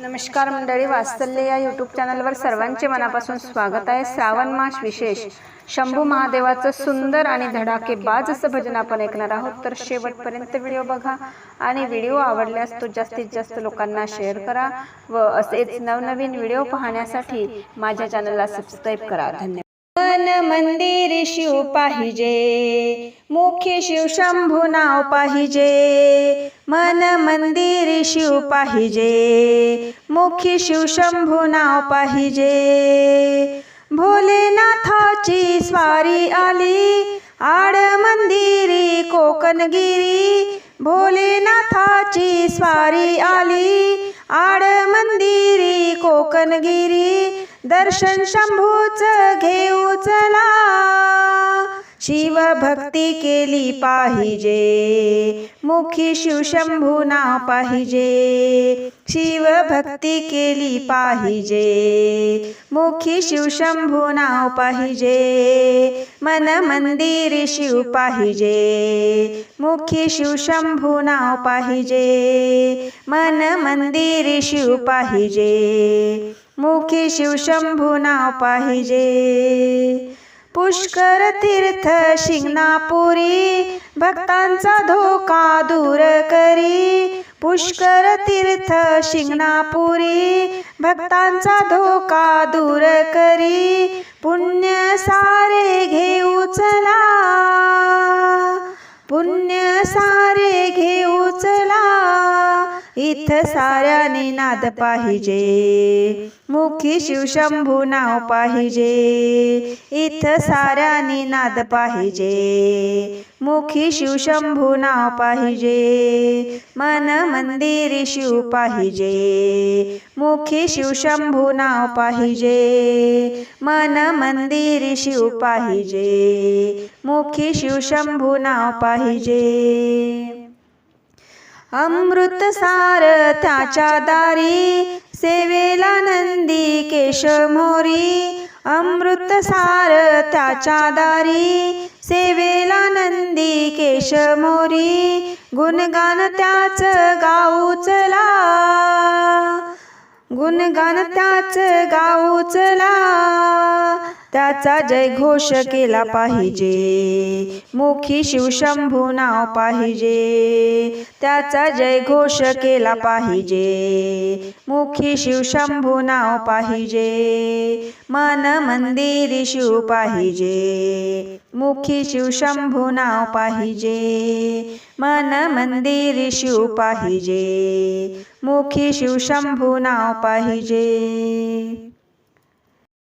नमस्कार मंडळी वात्सल्य या यूट्यूब चॅनलवर सर्वांचे मनापासून स्वागत आहे. श्रावण मास विशेष. शंभू महादेवाचं सुंदर आणि धडाकेबाज असं भजन आपण ऐकणार आहोत. तर शेवटपर्यंत व्हिडिओ बघा आणि व्हिडिओ आवडल्यास तो जास्तीत जास्त लोकांना शेअर करा व असेच नवनवीन व्हिडिओ पाहण्यासाठी माझ्या चॅनलला सबस्क्राईब करा. धन्यवाद. मन मंदिर शिव पाहिजे. मुख्य शिव शंभू नाव पाहिजे. मन मंदिर शिव पाहिजे. मुख्य शिव शंभू नाव पाहिजे. भोलेनाथाची स्वारी आली. आड मंदिरी कोकणगिरी. भोलेनाथाची स्वारी आली. आड मंदिरी कोकणगिरी. दर्शन शंभूच घेऊ चला. शिवभक्ती केली पाहिजे. मुखी शिवशंभू नाव पाहिजे. शिवभक्ती केली पाहिजे. मुखी शिवशंभू नाव पाहिजे. मन मंदिर शिव पाहिजे. मुखी शिवशंभू नाव पाहिजे. मन मंदिर शिव पाहिजे. मुखी शिवशंभू नाव पाहिजे. पुष्कर तीर्थ शिंगणापुरी भक्तांचा धोका दूर करी. पुष्कर तीर्थ शिंगणापुरी भक्तांचा धोका दूर करी. पुण्य सारे घेऊ चला. इथं साऱ्याने नाद पाहिजे. मुखी शिवशंभू नाव पाहिजे. इथं साऱ्याने नाद पाहिजे. मुखी शिवशंभू नाव पाहिजे. मन मंदिर शिव पाहिजे. मुखी शिवशंभू नाव पाहिजे. मन मंदिर शिव पाहिजे. मुखी शिवशंभू नाव पाहिजे. अमृत सार त्याच्या दारी सेवेला नंदी केश मोरी. अमृत सार त्याच्या दारी सेवेला नंदी केश मोरी. गुणगान त्याच गाऊचला गुणगान त्याच गाऊचला. त्याचा जय घोष केला पाहिजे. मुखी शिवशंभू नाव पाहिजे. त्याचा जय घोष केला पाहिजे. मुखी शिवशंभू नाव पाहिजे. मन मंदिर शिव पाहिजे. मुखी शिवशंभू नाव पाहिजे. मन मंदिर शिव पाहिजे. मुखी शिवशंभू नाव पाहिजे.